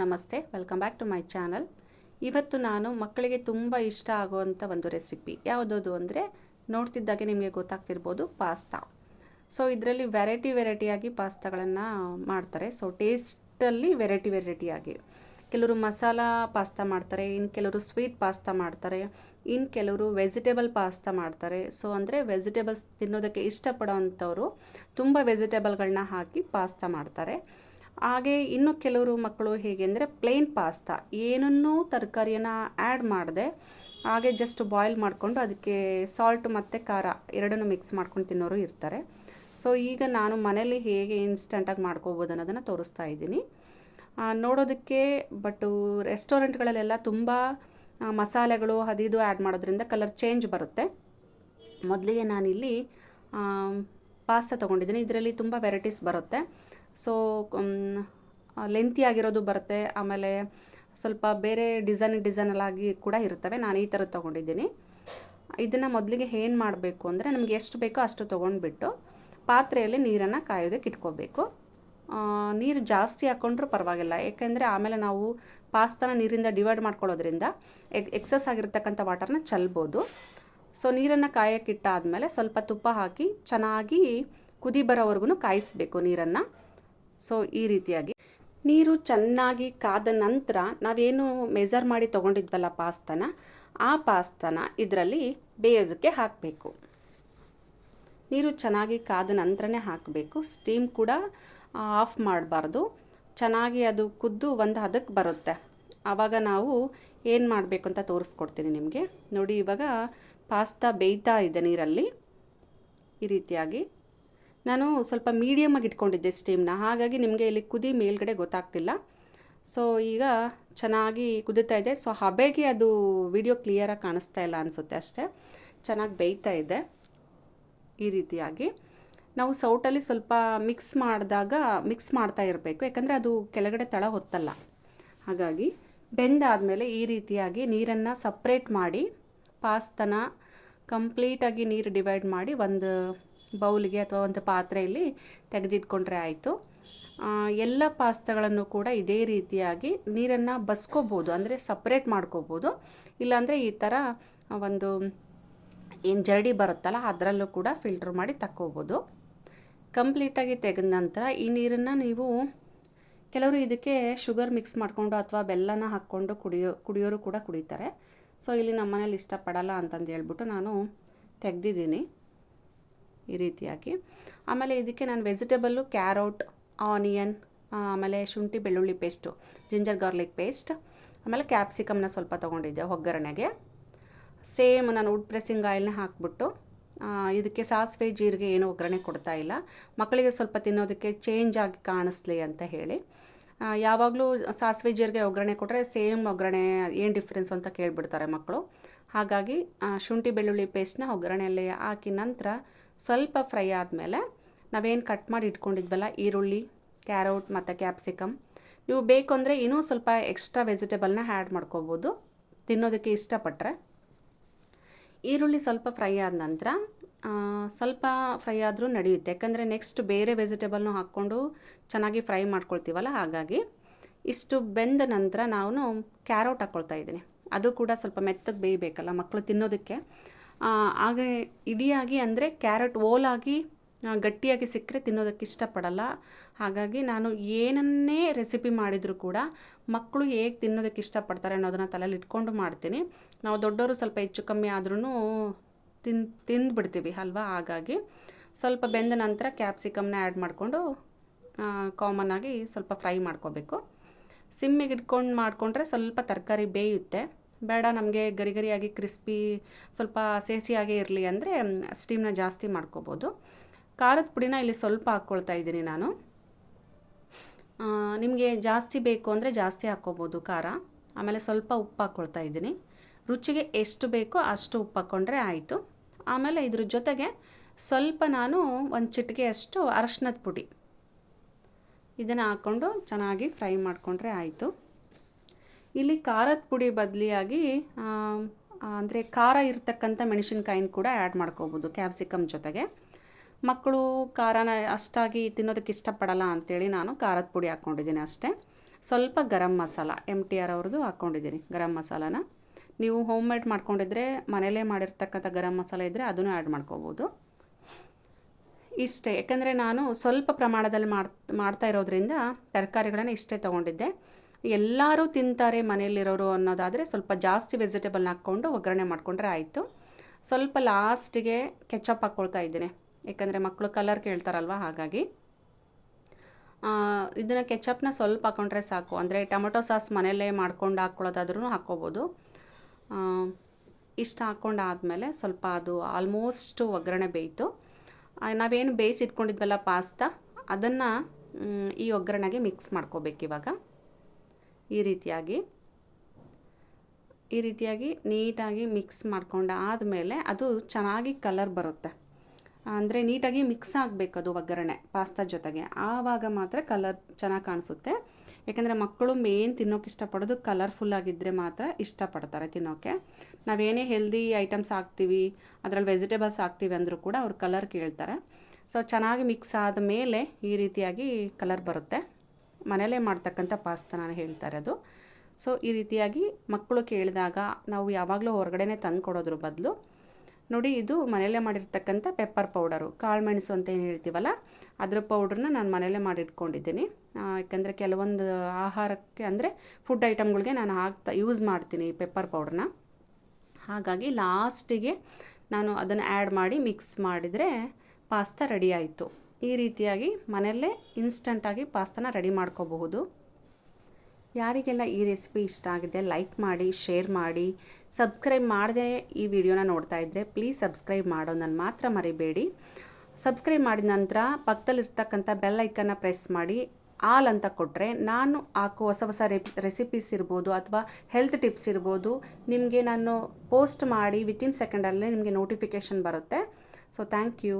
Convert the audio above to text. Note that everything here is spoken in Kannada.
ನಮಸ್ತೆ. Welcome back to my channel ಇವತ್ತು ನಾನು ಮಕ್ಕಳಿಗೆ ತುಂಬ ಇಷ್ಟ ಆಗುವಂಥ ಒಂದು ರೆಸಿಪಿ ಯಾವುದದು ಅಂದರೆ ನೋಡ್ತಿದ್ದಾಗೆ ನಿಮಗೆ ಗೊತ್ತಾಗ್ತಿರ್ಬೋದು ಪಾಸ್ತಾ. ಸೊ ಇದರಲ್ಲಿ ವೆರೈಟಿ ವೆರೈಟಿಯಾಗಿ ಪಾಸ್ತಾಗಳನ್ನು ಮಾಡ್ತಾರೆ. ಸೊ ಟೇಸ್ಟಲ್ಲಿ ವೆರೈಟಿ ವೆರೈಟಿಯಾಗಿ ಕೆಲವರು ಮಸಾಲ ಪಾಸ್ತಾ ಮಾಡ್ತಾರೆ ಇನ್ನು ಕೆಲವರು ಸ್ವೀಟ್ ಪಾಸ್ತಾ ಮಾಡ್ತಾರೆ ಇನ್ನು ಕೆಲವರು ವೆಜಿಟೇಬಲ್ ಪಾಸ್ತಾ ಮಾಡ್ತಾರೆ. ಸೊ ಅಂದರೆ ವೆಜಿಟೇಬಲ್ಸ್ ತಿನ್ನೋದಕ್ಕೆ ಇಷ್ಟಪಡೋ ಅಂಥವ್ರು ತುಂಬ ವೆಜಿಟೇಬಲ್ಗಳನ್ನ ಹಾಕಿ ಪಾಸ್ತಾ ಮಾಡ್ತಾರೆ. ಹಾಗೆ ಇನ್ನು ಕೆಲವರು ಮಕ್ಕಳು ಹೇಗೆ ಅಂದರೆ ಪ್ಲೇನ್ ಪಾಸ್ತಾ ಏನನ್ನೂ ತರಕಾರಿಯನ್ನು ಆ್ಯಡ್ ಮಾಡಿದೆ ಹಾಗೆ ಜಸ್ಟ್ ಬಾಯ್ಲ್ ಮಾಡಿಕೊಂಡು ಅದಕ್ಕೆ ಸಾಲ್ಟ್ ಮತ್ತು ಖಾರ ಎರಡನ್ನೂ ಮಿಕ್ಸ್ ಮಾಡ್ಕೊಂಡು ತಿನ್ನೋರು ಇರ್ತಾರೆ. ಸೊ ಈಗ ನಾನು ಮನೇಲಿ ಹೇಗೆ ಇನ್ಸ್ಟಂಟಾಗಿ ಮಾಡ್ಕೋಬೋದು ಅನ್ನೋದನ್ನು ತೋರಿಸ್ತಾ ಇದ್ದೀನಿ. ನೋಡೋದಕ್ಕೆ ಬಟ್ಟು ರೆಸ್ಟೋರೆಂಟ್ಗಳಲ್ಲೆಲ್ಲ ತುಂಬ ಮಸಾಲೆಗಳು ಅದು ಇದು ಆ್ಯಡ್ ಮಾಡೋದ್ರಿಂದ ಕಲರ್ ಚೇಂಜ್ ಬರುತ್ತೆ. ಮೊದಲಿಗೆ ನಾನಿಲ್ಲಿ ಪಾಸ್ತಾ ತೊಗೊಂಡಿದ್ದೀನಿ. ಇದರಲ್ಲಿ ತುಂಬ ವೆರೈಟೀಸ್ ಬರುತ್ತೆ. ಸೊ ಲೆಂತಿ ಆಗಿರೋದು ಬರುತ್ತೆ. ಆಮೇಲೆ ಸ್ವಲ್ಪ ಬೇರೆ ಡಿಸೈನ್ ಡಿಸೈನಲ್ಲಾಗಿ ಕೂಡ ಇರ್ತವೆ. ನಾನು ಈ ಥರದ್ದು ತೊಗೊಂಡಿದ್ದೀನಿ. ಇದನ್ನು ಮೊದಲಿಗೆ ಏನು ಮಾಡಬೇಕು ಅಂದರೆ ನಮಗೆ ಎಷ್ಟು ಬೇಕೋ ಅಷ್ಟು ತೊಗೊಂಡ್ಬಿಟ್ಟು ಪಾತ್ರೆಯಲ್ಲಿ ನೀರನ್ನು ಕಾಯೋದಕ್ಕೆ ಇಟ್ಕೋಬೇಕು. ನೀರು ಜಾಸ್ತಿ ಹಾಕ್ಕೊಂಡ್ರೂ ಪರವಾಗಿಲ್ಲ. ಏಕೆಂದರೆ ಆಮೇಲೆ ನಾವು ಪಾಸ್ತಾನ ನೀರಿಂದ ಡಿವೈಡ್ ಮಾಡ್ಕೊಳ್ಳೋದ್ರಿಂದ ಎಕ್ ಎಕ್ಸಸ್ ಆಗಿರ್ತಕ್ಕಂಥ ವಾಟರ್ನ ಚೆಲ್ಬೋದು. ಸೊ ನೀರನ್ನು ಕಾಯಕ್ಕಿಟ್ಟಾದಮೇಲೆ ಸ್ವಲ್ಪ ತುಪ್ಪ ಹಾಕಿ ಚೆನ್ನಾಗಿ ಕುದಿ ಬರೋವರೆಗೂ ಕಾಯಿಸಬೇಕು ನೀರನ್ನು. ಸೊ ಈ ರೀತಿಯಾಗಿ. ನೀರು ಚೆನ್ನಾಗಿ ಕಾದ ನಂತರ ನಾವೇನು ಮೆಜರ್ ಮಾಡಿ ತೊಗೊಂಡಿದ್ವಲ್ಲ ಪಾಸ್ತಾನ, ಆ ಪಾಸ್ತಾನ ಇದರಲ್ಲಿ ಬೇಯೋದಕ್ಕೆ ಹಾಕಬೇಕು. ನೀರು ಚೆನ್ನಾಗಿ ಕಾದ ನಂತರನೇ ಹಾಕಬೇಕು. ಸ್ಟೀಮ್ ಕೂಡ ಆಫ್ ಮಾಡಬಾರ್ದು. ಚೆನ್ನಾಗಿ ಅದು ಕುದ್ದು ಒಂದು ಹದಕ್ಕೆ ಬರುತ್ತೆ. ಆವಾಗ ನಾವು ಏನು ಮಾಡಬೇಕು ಅಂತ ತೋರಿಸ್ಕೊಡ್ತೀನಿ ನಿಮಗೆ. ನೋಡಿ ಇವಾಗ ಪಾಸ್ತಾ ಬೇಯ್ತಾ ಇದೆ ನೀರಲ್ಲಿ. ಈ ರೀತಿಯಾಗಿ. ನಾನು ಸ್ವಲ್ಪ ಮೀಡಿಯಮಾಗಿ ಇಟ್ಕೊಂಡಿದ್ದೆ ಸ್ಟೀಮ್ನ ಹಾಗಾಗಿ ನಿಮಗೆ ಇಲ್ಲಿ ಕುದಿ ಮೇಲ್ಗಡೆ ಗೊತ್ತಾಗ್ತಿಲ್ಲ. ಸೊ ಈಗ ಚೆನ್ನಾಗಿ ಕುದಿತಾ ಇದೆ. ಸೊ ಹಬೆಗೆ ಅದು ವಿಡಿಯೋ ಕ್ಲಿಯರಾಗಿ ಕಾಣಿಸ್ತಾ ಇಲ್ಲ ಅನಿಸುತ್ತೆ ಅಷ್ಟೇ. ಚೆನ್ನಾಗಿ ಬೇಯ್ತಾ ಇದೆ ಈ ರೀತಿಯಾಗಿ. ನಾವು ಸೌಟಲ್ಲಿ ಸ್ವಲ್ಪ ಮಿಕ್ಸ್ ಮಾಡಿದಾಗ ಮಿಕ್ಸ್ ಮಾಡ್ತಾ ಇರಬೇಕು. ಯಾಕಂದರೆ ಅದು ಕೆಳಗಡೆ ತಳ ಹೊತ್ತಲ್ಲ. ಹಾಗಾಗಿ ಬೆಂದಾದಮೇಲೆ ಈ ರೀತಿಯಾಗಿ ನೀರನ್ನು ಸಪ್ರೇಟ್ ಮಾಡಿ, ಪಾಸ್ತನ ಕಂಪ್ಲೀಟಾಗಿ ನೀರು ಡಿವೈಡ್ ಮಾಡಿ ಒಂದು ಬೌಲಿಗೆ ಅಥವಾ ಒಂದು ಪಾತ್ರೆಯಲ್ಲಿ ತೆಗೆದಿಟ್ಕೊಂಡ್ರೆ ಆಯಿತು. ಎಲ್ಲ ಪಾಸ್ತಾಗಳನ್ನು ಕೂಡ ಇದೇ ರೀತಿಯಾಗಿ ನೀರನ್ನು ಬಸ್ಕೋಬೋದು, ಅಂದರೆ ಸಪ್ರೇಟ್ ಮಾಡ್ಕೋಬೋದು. ಇಲ್ಲಾಂದರೆ ಈ ಥರ ಒಂದು ಏನು ಜರಡಿ ಬರುತ್ತಲ್ಲ ಅದರಲ್ಲೂ ಕೂಡ ಫಿಲ್ಟ್ರ್ ಮಾಡಿ ತಕ್ಕೋಬೋದು. ಕಂಪ್ಲೀಟಾಗಿ ತೆಗೆದ ನಂತರ ಈ ನೀರನ್ನು ನೀವು ಕೆಲವರು ಇದಕ್ಕೆ ಶುಗರ್ ಮಿಕ್ಸ್ ಮಾಡಿಕೊಂಡು ಅಥವಾ ಬೆಲ್ಲನ ಹಾಕ್ಕೊಂಡು ಕುಡಿಯೋ, ಕುಡಿಯೋರು ಕೂಡ ಕುಡಿತಾರೆ. ಸೊ ಇಲ್ಲಿ ನಮ್ಮ ಮನೇಲಿ ಇಷ್ಟಪಡಲ್ಲ ಅಂತಂದು ಹೇಳ್ಬಿಟ್ಟು ನಾನು ತೆಗ್ದಿದ್ದೀನಿ. ಈ ರೀತಿಯಾಗಿ. ಆಮೇಲೆ ಇದಕ್ಕೆ ನಾನು ವೆಜಿಟೇಬಲ್ಲು, ಕ್ಯಾರೋಟ್, ಆನಿಯನ್ ಆಮೇಲೆ ಶುಂಠಿ, ಬೆಳ್ಳುಳ್ಳಿ ಪೇಸ್ಟು, ಜಿಂಜರ್ ಗಾರ್ಲಿಕ್ ಪೇಸ್ಟ್, ಆಮೇಲೆ ಕ್ಯಾಪ್ಸಿಕಮ್ನ ಸ್ವಲ್ಪ ತೊಗೊಂಡಿದ್ದೆ ಒಗ್ಗರಣೆಗೆ. ಸೇಮ್ ನಾನು ವುಡ್ ಪ್ರೆಸ್ಸಿಂಗ್ ಆಯಿಲ್ನ ಹಾಕ್ಬಿಟ್ಟು ಇದಕ್ಕೆ ಸಾಸಿವೆ, ಜೀರಿಗೆ ಏನು ಒಗ್ಗರಣೆ ಕೊಡ್ತಾ ಇಲ್ಲ. ಮಕ್ಕಳಿಗೆ ಸ್ವಲ್ಪ ತಿನ್ನೋದಕ್ಕೆ ಚೇಂಜ್ ಆಗಿ ಕಾಣಿಸ್ಲಿ ಅಂತ ಹೇಳಿ. ಯಾವಾಗಲೂ ಸಾಸಿವೆ, ಜೀರಿಗೆ ಒಗ್ಗರಣೆ ಕೊಟ್ಟರೆ ಸೇಮ್ ಒಗ್ಗರಣೆ, ಏನು ಡಿಫ್ರೆನ್ಸ್ ಅಂತ ಕೇಳಿಬಿಡ್ತಾರೆ ಮಕ್ಕಳು. ಹಾಗಾಗಿ ಶುಂಠಿ, ಬೆಳ್ಳುಳ್ಳಿ ಪೇಸ್ಟ್ನ ಒಗ್ಗರಣೆಯಲ್ಲಿ ಹಾಕಿ ನಂತರ ಸ್ವಲ್ಪ ಫ್ರೈ ಆದಮೇಲೆ ನಾವೇನು ಕಟ್ ಮಾಡಿ ಇಟ್ಕೊಂಡಿದ್ವಲ್ಲ, ಈರುಳ್ಳಿ, ಕ್ಯಾರೋಟ್ ಮತ್ತು ಕ್ಯಾಪ್ಸಿಕಮ್, ನೀವು ಬೇಕು ಅಂದರೆ ಇನ್ನೂ ಸ್ವಲ್ಪ ಎಕ್ಸ್ಟ್ರಾ ವೆಜಿಟೇಬಲ್ನ ಆ್ಯಡ್ ಮಾಡ್ಕೋಬೋದು. ತಿನ್ನೋದಕ್ಕೆ ಇಷ್ಟಪಟ್ಟರೆ ಈರುಳ್ಳಿ ಸ್ವಲ್ಪ ಫ್ರೈ ಆದ ನಂತರ ಸ್ವಲ್ಪ ಫ್ರೈ ಆದರೂ ನಡೆಯುತ್ತೆ. ಯಾಕಂದರೆ ನೆಕ್ಸ್ಟ್ ಬೇರೆ ವೆಜಿಟೇಬಲ್ನು ಹಾಕ್ಕೊಂಡು ಚೆನ್ನಾಗಿ ಫ್ರೈ ಮಾಡ್ಕೊಳ್ತೀವಲ್ಲ, ಹಾಗಾಗಿ ಇಷ್ಟು ಬೆಂದ ನಂತರ ನಾನು ಕ್ಯಾರೋಟ್ ಹಾಕ್ಕೊಳ್ತಾ ಇದ್ದೀನಿ. ಅದು ಕೂಡ ಸ್ವಲ್ಪ ಮೆತ್ತಗೆ ಬೇಯಬೇಕಲ್ಲ ಮಕ್ಕಳು ತಿನ್ನೋದಕ್ಕೆ. ಹಾಗೆ ಇಡಿಯಾಗಿ ಅಂದರೆ ಕ್ಯಾರೆಟ್ ಓಲಾಗಿ ಗಟ್ಟಿಯಾಗಿ ಸಿಕ್ಕರೆ ತಿನ್ನೋದಕ್ಕೆ ಇಷ್ಟಪಡಲ್ಲ. ಹಾಗಾಗಿ ನಾನು ಏನನ್ನೇ ರೆಸಿಪಿ ಮಾಡಿದರೂ ಕೂಡ ಮಕ್ಕಳು ಹೇಗೆ ತಿನ್ನೋದಕ್ಕೆ ಇಷ್ಟಪಡ್ತಾರೆ ಅನ್ನೋದನ್ನು ತಲೆಯಲ್ಲಿ ಇಟ್ಕೊಂಡು ಮಾಡ್ತೀನಿ. ನಾವು ದೊಡ್ಡವರು ಸ್ವಲ್ಪ ಹೆಚ್ಚು ಕಮ್ಮಿ ಆದ್ರೂ ತಿನ್, ತಿಂದುಬಿಡ್ತೀವಿ ಅಲ್ವಾ? ಹಾಗಾಗಿ ಸ್ವಲ್ಪ ಬೆಂದ ನಂತರ ಕ್ಯಾಪ್ಸಿಕಮ್ನ ಆ್ಯಡ್ ಮಾಡಿಕೊಂಡು ಕಾಮನ್ ಆಗಿ ಸ್ವಲ್ಪ ಫ್ರೈ ಮಾಡ್ಕೋಬೇಕು. ಸಿಮ್ಮಿಗೆ ಇಟ್ಕೊಂಡು ಮಾಡಿಕೊಂಡ್ರೆ ಸ್ವಲ್ಪ ತರಕಾರಿ ಬೇಯುತ್ತೆ. ಬೇಡ, ನಮಗೆ ಗರಿ ಗರಿಯಾಗಿ ಕ್ರಿಸ್ಪಿ ಸ್ವಲ್ಪ ಸೇಸಿಯಾಗೇ ಇರಲಿ ಅಂದರೆ ಸ್ಟೀಮ್ನ ಜಾಸ್ತಿ ಮಾಡ್ಕೋಬೋದು. ಖಾರದ ಪುಡಿನ ಇಲ್ಲಿ ಸ್ವಲ್ಪ ಹಾಕ್ಕೊಳ್ತಾ ಇದ್ದೀನಿ ನಾನು. ನಿಮಗೆ ಜಾಸ್ತಿ ಬೇಕು ಅಂದರೆ ಜಾಸ್ತಿ ಹಾಕ್ಕೋಬೋದು ಖಾರ. ಆಮೇಲೆ ಸ್ವಲ್ಪ ಉಪ್ಪು ಹಾಕ್ಕೊಳ್ತಾ ಇದ್ದೀನಿ. ರುಚಿಗೆ ಎಷ್ಟು ಬೇಕೋ ಅಷ್ಟು ಉಪ್ಪು ಹಾಕ್ಕೊಂಡ್ರೆ ಆಯಿತು. ಆಮೇಲೆ ಇದ್ರ ಜೊತೆಗೆ ಸ್ವಲ್ಪ ನಾನು ಒಂದು ಚಿಟಿಕೆಯಷ್ಟು ಅರಶಿನದ ಪುಡಿ. ಇದನ್ನು ಹಾಕ್ಕೊಂಡು ಚೆನ್ನಾಗಿ ಫ್ರೈ ಮಾಡಿಕೊಂಡ್ರೆ ಆಯಿತು. ಇಲ್ಲಿ ಖಾರದ ಪುಡಿ ಬದಲಿಯಾಗಿ ಅಂದರೆ ಖಾರ ಇರತಕ್ಕಂಥ ಮೆಣಸಿನ್ಕಾಯಿನ ಕೂಡ ಆ್ಯಡ್ ಮಾಡ್ಕೋಬೋದು ಕ್ಯಾಪ್ಸಿಕಮ್ ಜೊತೆಗೆ. ಮಕ್ಕಳು ಖಾರನ ಅಷ್ಟಾಗಿ ತಿನ್ನೋದಕ್ಕೆ ಇಷ್ಟಪಡಲ್ಲ ಅಂಥೇಳಿ ನಾನು ಖಾರದ ಪುಡಿ ಹಾಕ್ಕೊಂಡಿದ್ದೀನಿ ಅಷ್ಟೇ. ಸ್ವಲ್ಪ ಗರಂ ಮಸಾಲ ಎಂ ಟಿ ಆರ್ ಅವ್ರದ್ದು ಹಾಕ್ಕೊಂಡಿದ್ದೀನಿ ಗರಂ ಮಸಾಲಾನ. ನೀವು ಹೋಮ್ ಮೇಡ್ ಮಾಡ್ಕೊಂಡಿದ್ರೆ, ಮನೇಲೇ ಮಾಡಿರ್ತಕ್ಕಂಥ ಗರಂ ಮಸಾಲ ಇದ್ದರೆ ಅದನ್ನು ಆ್ಯಡ್ ಮಾಡ್ಕೋಬೋದು. ಇಷ್ಟೇ, ಯಾಕಂದರೆ ನಾನು ಸ್ವಲ್ಪ ಪ್ರಮಾಣದಲ್ಲಿ ಮಾಡ್, ಮಾಡ್ತಾ ಇರೋದ್ರಿಂದ ತರಕಾರಿಗಳನ್ನು ಇಷ್ಟೇ ತೊಗೊಂಡಿದ್ದೆ. ಎಲ್ಲರೂ ತಿಂತಾರೆ ಮನೆಯಲ್ಲಿರೋರು ಅನ್ನೋದಾದರೆ ಸ್ವಲ್ಪ ಜಾಸ್ತಿ ವೆಜಿಟೇಬಲ್ನ ಹಾಕ್ಕೊಂಡು ಒಗ್ಗರಣೆ ಮಾಡಿಕೊಂಡ್ರೆ ಆಯಿತು. ಸ್ವಲ್ಪ ಲಾಸ್ಟಿಗೆ ಕೆಚಪ್ ಹಾಕ್ಕೊಳ್ತಾ ಇದ್ದೀನಿ. ಯಾಕಂದರೆ ಮಕ್ಕಳು ಕಲರ್ ಕೇಳ್ತಾರಲ್ವ ಹಾಗಾಗಿ. ಇದನ್ನು ಕೆಚಪ್ನ ಸ್ವಲ್ಪ ಹಾಕ್ಕೊಂಡ್ರೆ ಸಾಕು. ಅಂದರೆ ಟೊಮೊಟೊ ಸಾಸ್ ಮನೆಯಲ್ಲೇ ಮಾಡ್ಕೊಂಡು ಹಾಕ್ಕೊಳ್ಳೋದಾದ್ರೂ ಹಾಕ್ಕೋಬೋದು. ಇಷ್ಟು ಹಾಕ್ಕೊಂಡಾದಮೇಲೆ ಸ್ವಲ್ಪ ಅದು ಆಲ್ಮೋಸ್ಟ್ ಒಗ್ಗರಣೆ ಬೇಯಿತು. ನಾವೇನು ಬೇಯಿಸಿ ಇಟ್ಕೊಂಡಿದ್ವಲ್ಲ ಪಾಸ್ತಾ ಅದನ್ನು ಈ ಒಗ್ಗರಣೆಗೆ ಮಿಕ್ಸ್ ಮಾಡ್ಕೋಬೇಕು ಇವಾಗ. ಈ ರೀತಿಯಾಗಿ ಈ ರೀತಿಯಾಗಿ ನೀಟಾಗಿ ಮಿಕ್ಸ್ ಮಾಡ್ಕೊಂಡು ಆದಮೇಲೆ ಅದು ಚೆನ್ನಾಗಿ ಕಲರ್ ಬರುತ್ತೆ. ಅಂದರೆ ನೀಟಾಗಿ ಮಿಕ್ಸ್ ಆಗಬೇಕು ಅದು ಒಗ್ಗರಣೆ ಪಾಸ್ತಾ ಜೊತೆಗೆ. ಆವಾಗ ಮಾತ್ರ ಕಲರ್ ಚೆನ್ನಾಗಿ ಕಾಣಿಸುತ್ತೆ. ಯಾಕೆಂದರೆ ಮಕ್ಕಳು ಮೇನ್ ತಿನ್ನೋಕೆ ಇಷ್ಟಪಡೋದು ಕಲರ್ಫುಲ್ ಆಗಿದ್ದರೆ ಮಾತ್ರ ಇಷ್ಟಪಡ್ತಾರೆ ತಿನ್ನೋಕ್ಕೆ ನಾವೇನೇ ಹೆಲ್ದಿ ಐಟಮ್ಸ್ ಹಾಕ್ತೀವಿ, ಅದರಲ್ಲಿ ವೆಜಿಟೇಬಲ್ಸ್ ಹಾಕ್ತೀವಿ ಅಂದರೂ ಕೂಡ ಅವ್ರು ಕಲರ್ ಕೇಳ್ತಾರೆ. ಸೊ ಚೆನ್ನಾಗಿ ಮಿಕ್ಸ್ ಆದ ಮೇಲೆ ಈ ರೀತಿಯಾಗಿ ಕಲರ್ ಬರುತ್ತೆ. ಮನೇಲೇ ಮಾಡ್ತಕ್ಕಂಥ ಪಾಸ್ತಾ ನಾನು ಹೇಳ್ತಾ ಇರೋದು. ಸೊ ಈ ರೀತಿಯಾಗಿ ಮಕ್ಕಳು ಕೇಳಿದಾಗ ನಾವು ಯಾವಾಗಲೂ ಹೊರಗಡೆನೇ ತಂದು ಕೊಡೋದ್ರ ಬದಲು ನೋಡಿ ಇದು ಮನೆಯಲ್ಲೇ ಮಾಡಿರ್ತಕ್ಕಂಥ ಪೆಪ್ಪರ್ ಪೌಡರು ಕಾಳು ಮೆಣಸು ಅಂತ ಏನು ಹೇಳ್ತೀವಲ್ಲ, ಅದ್ರ ಪೌಡ್ರನ್ನ ನಾನು ಮನೆಯಲ್ಲೇ ಮಾಡಿಟ್ಕೊಂಡಿದ್ದೀನಿ. ಯಾಕಂದರೆ ಕೆಲವೊಂದು ಆಹಾರಕ್ಕೆ ಅಂದರೆ ಫುಡ್ ಐಟಮ್ಗಳಿಗೆ ನಾನು ಹಾಕ್ತಾ ಯೂಸ್ ಮಾಡ್ತೀನಿ ಈ ಪೆಪ್ಪರ್ ಪೌಡ್ರನ್ನ ಹಾಗಾಗಿ ಲಾಸ್ಟಿಗೆ ನಾನು ಅದನ್ನು ಆ್ಯಡ್ ಮಾಡಿ ಮಿಕ್ಸ್ ಮಾಡಿದರೆ ಪಾಸ್ತಾ ರೆಡಿ ಆಯಿತು. ಈ ರೀತಿಯಾಗಿ ಮನೆಯಲ್ಲೇ ಇನ್ಸ್ಟಂಟಾಗಿ ಪಾಸ್ತನ ರೆಡಿ ಮಾಡ್ಕೋಬಹುದು. ಯಾರಿಗೆಲ್ಲ ಈ ರೆಸಿಪಿ ಇಷ್ಟ ಆಗಿದೆ ಲೈಕ್ ಮಾಡಿ ಶೇರ್ ಮಾಡಿ ಸಬ್ಸ್ಕ್ರೈಬ್ ಮಾಡದೆ ಈ ವಿಡಿಯೋನ ನೋಡ್ತಾ ಇದ್ದರೆ ಪ್ಲೀಸ್ ಸಬ್ಸ್ಕ್ರೈಬ್ ಮಾಡೋದನ್ನು ಮಾತ್ರ ಮರಿಬೇಡಿ. ಸಬ್ಸ್ಕ್ರೈಬ್ ಮಾಡಿದ ನಂತರ ಪಕ್ಕದಲ್ಲಿರ್ತಕ್ಕಂಥ ಬೆಲ್ ಐಕನ್ನ ಪ್ರೆಸ್ ಮಾಡಿ ಆಲ್ ಅಂತ ಕೊಟ್ಟರೆ ನಾನು ಹಾಕೋ ಹೊಸ ಹೊಸ ರೆಸಿಪೀಸ್ ಇರ್ಬೋದು ಅಥವಾ ಹೆಲ್ತ್ ಟಿಪ್ಸ್ ಇರ್ಬೋದು ನಿಮಗೆ ನಾನು ಪೋಸ್ಟ್ ಮಾಡಿ ವಿತಿನ್ ಸೆಕೆಂಡಲ್ಲೇ ನಿಮಗೆ ನೋಟಿಫಿಕೇಷನ್ ಬರುತ್ತೆ. So thank you